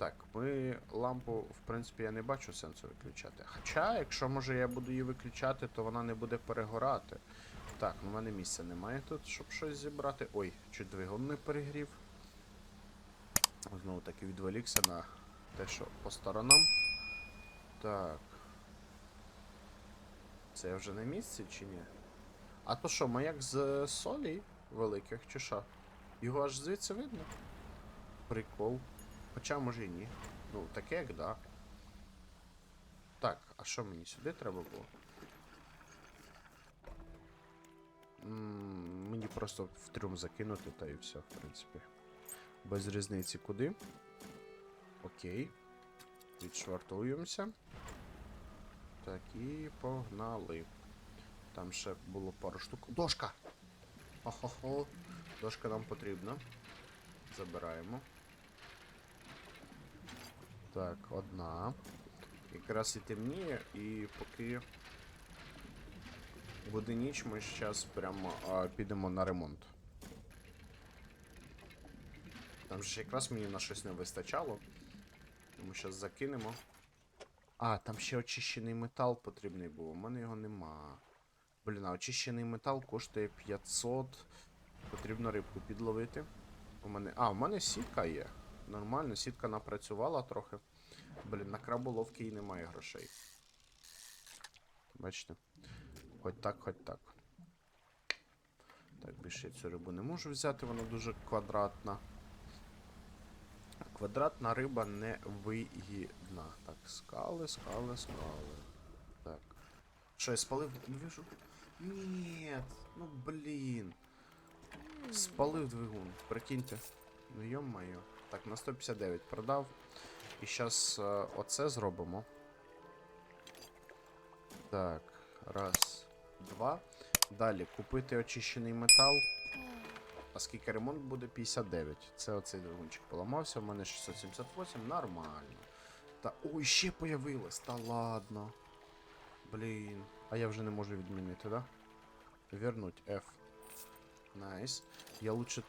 Так, ми лампу, в принципі, я не бачу сенсу виключати. Хоча, якщо може я буду її виключати, то вона не буде перегорати. Так, ну в мене місця немає тут, щоб щось зібрати. Ой, чуть двигун не перегрів. Знову таки відволікся на те, що по сторонам. Так. Це я вже на місці чи ні? А то що, маяк з солі великих, чи що? Його аж звідси видно? Прикол. Хоча може і ні. Ну, таке як да. Так, а що мені сюди треба було? М, Мені просто в трюм закинути, та і все, в принципі. Без різниці куди. Окей. Відшвартуємося. Так, і погнали. Там ще було пару штук. Дошка! Хо-хо-хо. Дошка нам потрібна. Забираємо. Так, одна. Якраз і темніє, і поки буде ніч, ми зараз прямо а, підемо на ремонт. Там же якраз мені на щось не вистачало. Тому зараз закинемо. А, там ще очищений метал потрібний був. У мене його нема. Блін, а очищений метал коштує 500. Потрібно рибку підловити. У мене. А, у мене сітка є. Нормально, сітка напрацювала трохи. Блін, на краболовки і немає грошей. Бачите? Хоч так, хоч так. Так, більше я цю рибу не можу взяти, вона дуже квадратна. Квадратна риба не вигідна. Так, скали, скали, скали. Так. Що, я спалив движу? Ні, ну блін. Спалив двигун, прикиньте. Ну йо-моє. Так, на 159 продав. І зараз оце зробимо. Так, раз, два. Далі купити очищений метал. А скільки ремонт буде? 59. Це оцей двигунчик поламався, в мене 678, нормально. Та ой, ще появилось, та ладно. Блін. А я вже не можу відмінити, да? Вернуть F. Найс. Я лучше